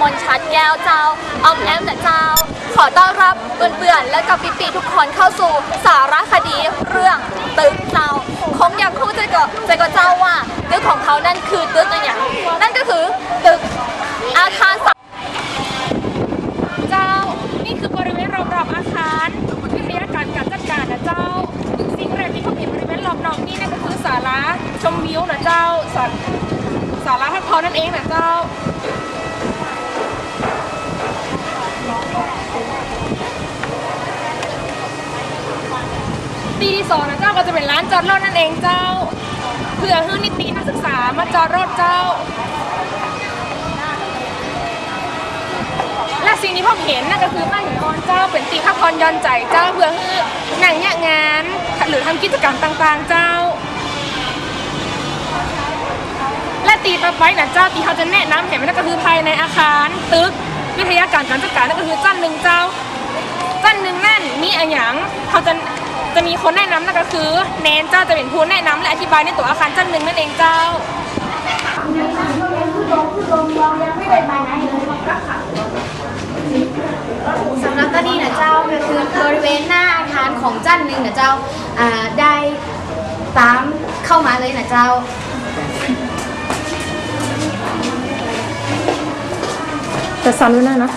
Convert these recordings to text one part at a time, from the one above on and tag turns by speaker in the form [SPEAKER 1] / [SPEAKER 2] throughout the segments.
[SPEAKER 1] มลชัดแก้วเจ้าออมแอมและเจ้า ขอต้อนรับเปื่อนๆและกับปีๆทุกคนเข้าสู่สารคดีเรื่องตึกเจ้าคงอยากพูดใจก็ใจก็เจ้าว่าตึกของเขานั่นคือตึกอะไรอย่างนั่นก็คือตึกอาคารส
[SPEAKER 2] เจ้า นี่คือบริเวณรอบๆอาคารวิทยาการการจัดการนะเจ้าสิ่งแรกที่เขาเห็นบริเวณรอบนอกนี่นั่นก็คือศาลาชมวิวนะเจ้าศาศาลาพักผ่อนนั่นเองนะเจ้า ปีที่สองนะเจ้าก็จะเป็นร้านจอดรถนั่นเองเจ้า เพื่อให้นิตินักศึกษามาจอดรถเจ้า และสิ่งที่ผมเห็นนั่นก็คือบ้านหินอ่อนเจ้าเป็นตีพักผ่อนหย่อนใจเจ้าเพื่อให้หนังเนี่ยงาน หรือทำกิจกรรมต่างๆเจ้า และตีต่อไปนะเจ้าตีเขาจะแนะนำเห็นไหมนั่นก็คือภายในอาคารตึกวิทยาการการจัดการนั่นก็คือจ้านหนึ่งเจ้าจ้านหนึ่งนั่นมีอะไรอย่างเขาจะ จะมีคนแนะนำนั่นก็คือแนนเจ้าจะเป็นผู้แนะนำและอธิบายในตัวอาคารจ้านหนึ่งนั่นเองเจ้า
[SPEAKER 3] สำหรับตอนนี้นะเจ้าก็คือบริเวณหน้าอาคารของจันหนึ่งนะเจ้าได้ตามเข้ามาเลยนะเจ้า
[SPEAKER 2] จะซ้ำด้วยนะนะ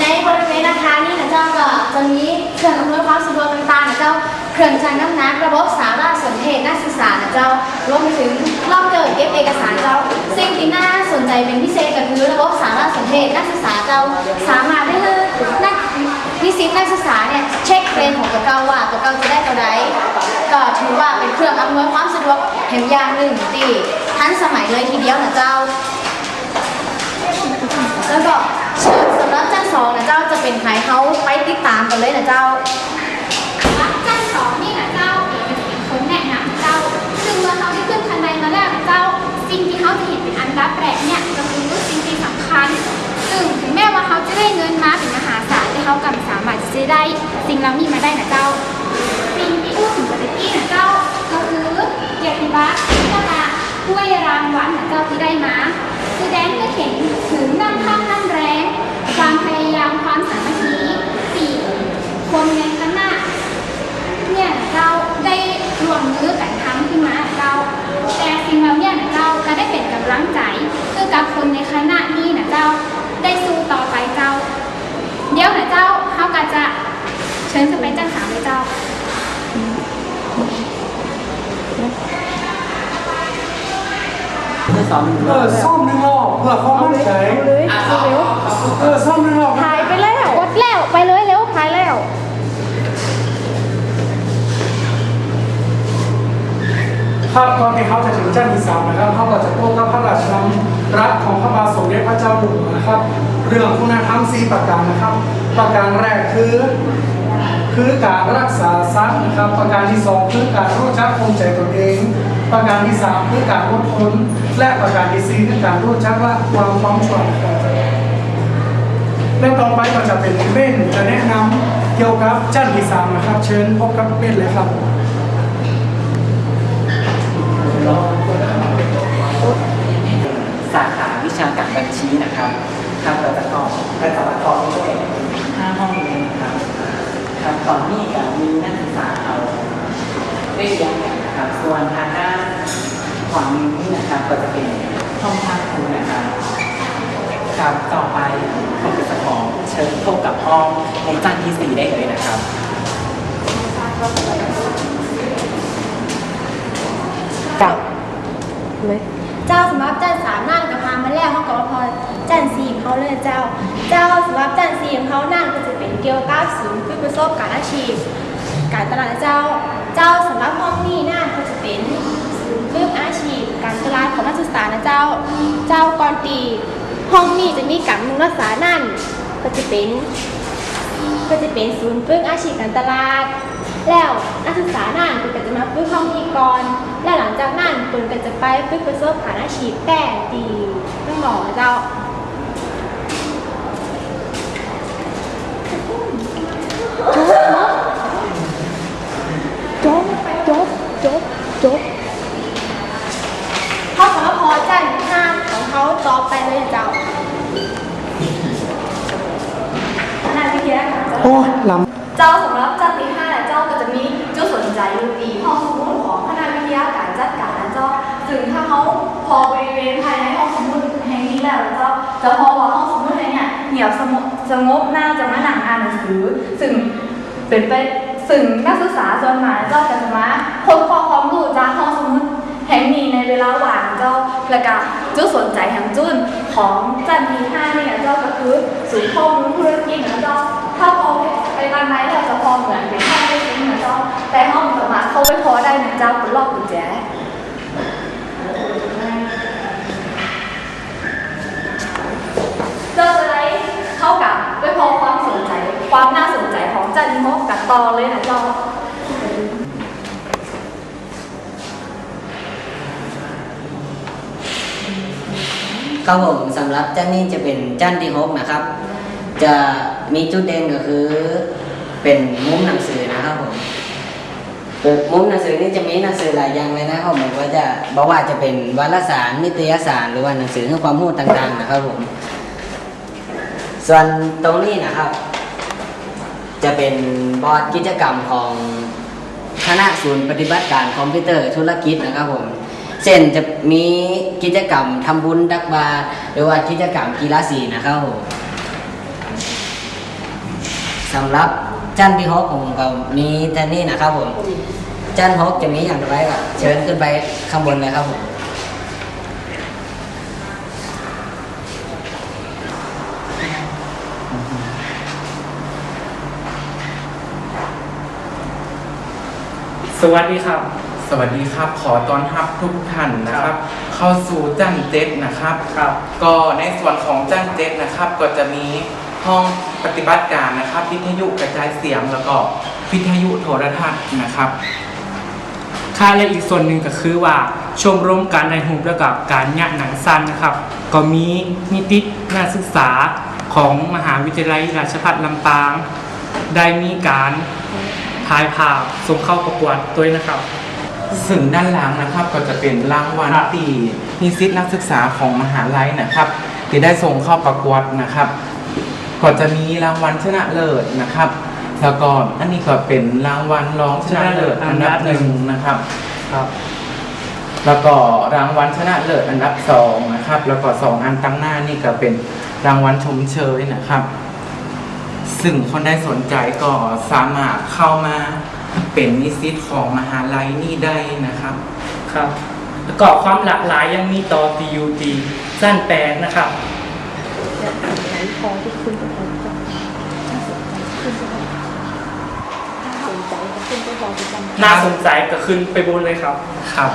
[SPEAKER 3] ในบริเวณอาคารนี้นะเจ้า จะมีเครื่องอำนวยความสะดวกต่างๆนะเจ้า เครื่องชั่งน้ำหนักระบบสารสนเทศนักศึกษานะเจ้ารวมไปถึงล่องเดินเก็บเอกสารเจ้า สิ่งที่น่าสนใจเป็นพิเศษก็คือระบบสารสนเทศนักศึกษาเจ้าสามารถได้เลยนักนิสิตนักศึกษาเนี่ยเช็คเกรดของตัวเก่าว่าตัวเก่าจะได้ตัวใดก็ถือว่าเป็นเครื่องอำนวยความสะดวกแห่งอย่างหนึ่งที่ทันสมัยเลยทีเดียวนะเจ้า แล้วก็สำหรับชั้นสองนะเจ้าจะเป็นใครเขาไป กันเลยนะเจ้าชั้นสองนี่นะเจ้าเป็นคนแนะนำเจ้า ซึ่งเมื่อเขาได้ขึ้นคันไดมาแล้วนเจ้า สิ่งที่เขาจะเห็นเป็นอันดับแรกเนี่ยก็คือสิ่งที่สำคัญ ซึ่งถึงแม้ว่าเขาจะได้เงินมาเป็นมหาศาลแต่เขากลับสามารถจะได้ สิ่งเหล่านี้มาได้นะเจ้า สิ่งที่พูดถึงปฏิกี้นะเจ้า ก็คือเกียรติบัตรที่มาถ้วยรางวัลนะเจ้าที่ได้มาแสดงให้เห็นถึงน้ำข้ามน้ำแรง ความพยายามความสามัคคีสี่คนในคณะเนี่ยเจ้าได้รวมมือกันทำขึ้นมาเจ้า แต่สิ่งเหล่านี้นะเจ้าก็ได้เป็นกำลังใจเพื่อกับ คนในคณะนี้นะเจ้าได้สู้ต่อไปเจ้า เดี๋ยวนะเจ้าเขาก็จะเชิญขึ้นไปจ้างสามเลยเจ้า
[SPEAKER 4] เออซ่อมหนึ่งรอบเพื่อความมั่นใจเออซ่อมหนึ่งรอบ
[SPEAKER 2] ถ่ายไปแล้ว
[SPEAKER 3] กดแล้วไปเลย
[SPEAKER 4] ครับตอนที่เขาจะถึงเจ้าที่สามนะครับเขาก็จะพบกับพระราชดำรัสของพระบาทสมเด็จพระเจ้าอยู่หัวนะครับ เรื่องคุณธรรมสี่ประการนะครับ ประการแรกคือ คือการรักษาทรัพย์นะครับ ประการที่สองคือการรู้จักภูมิใจตนเอง ประการที่สามคือการอดทนและประการที่สี่คือการรู้จักละความความชั่วนะครับและต่อไปก็จะเป็นเบ้นจะแนะนำเกี่ยวกับจันที่สามนะครับ เชิญพบกับเบ้นเลยครับ
[SPEAKER 5] สาขาวิชาการ บัญชีนะครับครับเราจะต่อเราจะประกอบด้วยห้าห้องนี้นะครับครับตอนนี้กับมีนักศึกษาเอาได้เรียนกันนะครับ ส่วนทางด้านขวามือนี่นะครับก็จะเป็นห้องพักครูนะครับครับต่อไปผมจะขอเชิญพบกับห้องในจันทร์ที่สี่ได้เลยนะครับ
[SPEAKER 2] กับเลย
[SPEAKER 3] เจ้าสำหรับจันสามนั่งกับพามาแล้วเขาก็ว่าพอจันสี่เขาเลยเจ้า เจ้าสำหรับจันสี่ของเขานั่งก็จะเป็นเกี่ยวกับศูนย์ฝึกประสบการณ์อาชีพ การตลาดเจ้า เจ้าสำหรับห้องนี้น่าก็จะเป็นศูนย์ฝึกอาชีพ การตลาดของนักศึกษานะเจ้า เจ้าก่อนตีห้องนี้จะมีการมุงรักษานั่นก็จะเป็นก็จะเป็นศูนย์ฝึกอาชีพการตลาด แล้วนักศึกษานั่นเพิ่นก็จะมาฝึกควางที่ก่อน และหลังจากนั้นเพิ่นก็จะไปฝึกประสอบการณ์อาชีพแป้งตีต้องหมอเจ้า
[SPEAKER 2] จบจบจบจบ
[SPEAKER 3] เขาขอพอใจหน้าของเขา
[SPEAKER 6] ต่อไปเลย
[SPEAKER 1] เจ้าหน้าที่เยอะโอ้ลำเจ้าสำหรับจันที่ห้า ใจอยู่ที่ห้องสมุดของคณะวิทยาการจัดการนะเจ้าถึงถ้าเขาพอบริเวณภายในห้องสมุดแห่งนี้แล้วนะเจ้าจะพอว่าห้องสมุดแห่งเนี้ยเงียบสงบสงบน่าจะมาหนังอ่านหนังสือซึ่งเป็นไปซึ่งนักศึกษาส่วนมากเจ้าจะมาค้นคว้าความรู้จากห้องสมุดแห่งนี้ในเวลาว่างเจ้าและก็จุดสนใจแห่งจุดของจันทร์ที่ห้าเนี่ยเจ้าก็คือศูนย์ข้อมูลธุรกิจนะเจ้าถ้าพอไปทางไหนเราจะพอเหมือนเป็นห้อ งไม่จริงนะเจ้าแต่ห้องสมาเข้าไปพอได้นะเจ้าเป็นรอบกุญแจเจ้าจะได้เข้ากับไปพอความสนใจ ความน่าสนใจของจันทร์มกกับตอเลยนะเจ้า
[SPEAKER 7] ครับผมสำหรับจ้านนี้จะเป็นจ้านที่หกนะครับ จะมีจุดเด่นก็คือ เป็นมุมหนังสือนะครับผมมุมหนังสือนี่จะมีหนังสือหลายอย่างเลยนะครับผมก็จะบอกว่าจะเป็นวารสารนิตยสาร หรือว่าหนังสือเรื่องความรู้ต่างๆนะครับผม ส่วนตรงนี้นะครับ จะเป็นบอร์ดกิจกรรมของคณะศูนย์ปฏิบัติการคอมพิวเตอร์ธุรกิจนะครับผมเช่นจะมีกิจกรรมทำบุญดักบาหรือว่ากิจกรรมกีฬาสีนะครับผมสำหรับ จันทร์ที่หกของเรามีแต่นี่นะครับผม จันทร์หกจะมีอย่างไรก็เชิญขึ้นไปข้างบนเลยครับผม
[SPEAKER 8] สวัสดีครับ
[SPEAKER 9] สวัสดีครับ ขอต้อนรับทุกท่านนะครับ เข้าสู่จันเจ็ดนะครับ
[SPEAKER 8] ครับ
[SPEAKER 9] ก็ในส่วนของจันเจ็ดนะครับ ก็จะมี ห้องปฏิบัติการนะครับ วิทยุกระจายเสียงแล้วก็วิทยุโทรทัศน์นะครับ
[SPEAKER 8] ค่าและอีกส่วนหนึ่งก็คือว่าชมรมการในหูปแล้วกับการญาหนังสั้นนะครับ ก็มีนิตินักศึกษาของมหาวิทยาลัยราชภัฏลำปาง ได้มีการถ่ายภาพส่งเข้าประกวดด้วยนะครับ
[SPEAKER 9] ซึ่งด้านหลังนะครับก็จะเป็นรางวัล
[SPEAKER 8] ครับ
[SPEAKER 9] ตีนิสิตนักศึกษาของมหาลัยนะครับ ที่ได้ส่งเข้าประกวดนะครับ ก็จะมีรางวัลชนะเลิศนะครับ แล้วก็อันนี้ก็เป็นรางวัลรองชนะเลิศอันดับหนึ่งนะครับ
[SPEAKER 8] ครับ
[SPEAKER 9] แล้วก็รางวัลชนะเลิศอันดับสองนะครับ แล้วก็สองอันตั้งหน้านี่ก็เป็นรางวัลชมเชยนะครับ ซึ่งคนได้สนใจก็สามารถเข้ามาเป็นนิสิตของมหาลัยนี่ได้นะครับ
[SPEAKER 8] ครับแล้วก็ความหลากหลายยังมีต่อ TUT สั้นแปลงนะครับ น่าสนใจก็ขึ้นไปบนเลยครับ
[SPEAKER 9] ครับ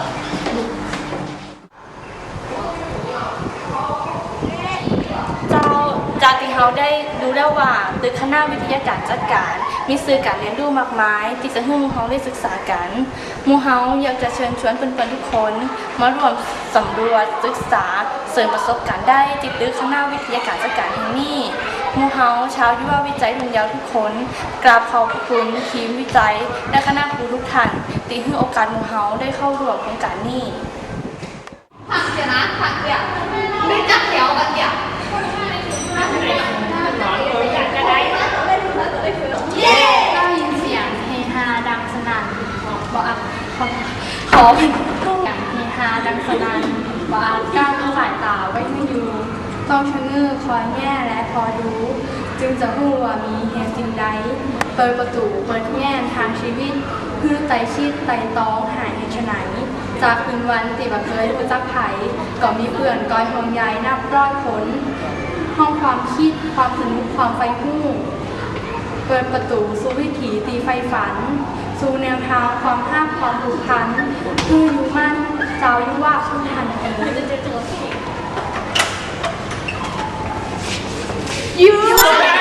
[SPEAKER 1] เจ้าจากที่เขาได้รู้แล้วว่าตึกคณะวิทยาการจัดการ มีสื่อการเรียนรู้มากมาย ที่จะให้หมูเฮาได้ศึกษากันหมูเฮาอยากจะเชิญชวนเพื่อนๆทุกคน มารวมสำรวจศึกษาเสริมประสบการณ์ได้ที่ตึกคณะวิทยาการจัดการแห่งนี้ หมูเฮาชาวยุววิจัยรุ่นเยาว์ทุกคน กราบขอบพระคุณทีมวิจัย และคณะครูทุกท่านที่ให้โอกาสหมูเฮาได้เข้าร่วมโครงการนี้ผักเสียนะผักเสียไม่จับแถวกันเดียว
[SPEAKER 10] ได้ยินเสียงเฮฮาดังสนั่นบอกอักขอขอเสียงเฮฮาดังสนั่นบอกอักก้าวสายตาไว้ไม่อยู่ ต้องชะเง้อคอยแง่และพอรู้ จึงจะรู้ว่ามีเหตุสิ่งใด เปิดประตูเปิดแง่ทางชีวิตเพื่อไต่ชิดไต่ตองหายเหตุไฉนจากคืนวันติบักเคยรู้จักไผ่ก็มีเพื่อนกอยห่วงใยนับร้อยคนห้องความคิดความสนุกความไฟหู้เปิดประตูสู่วิถีตีไฟฝัน สู่แนวทางความห้ามความผูกพันคืออยู่มั่นเจ้ายุว่าผู้ทันเอ๋
[SPEAKER 1] You.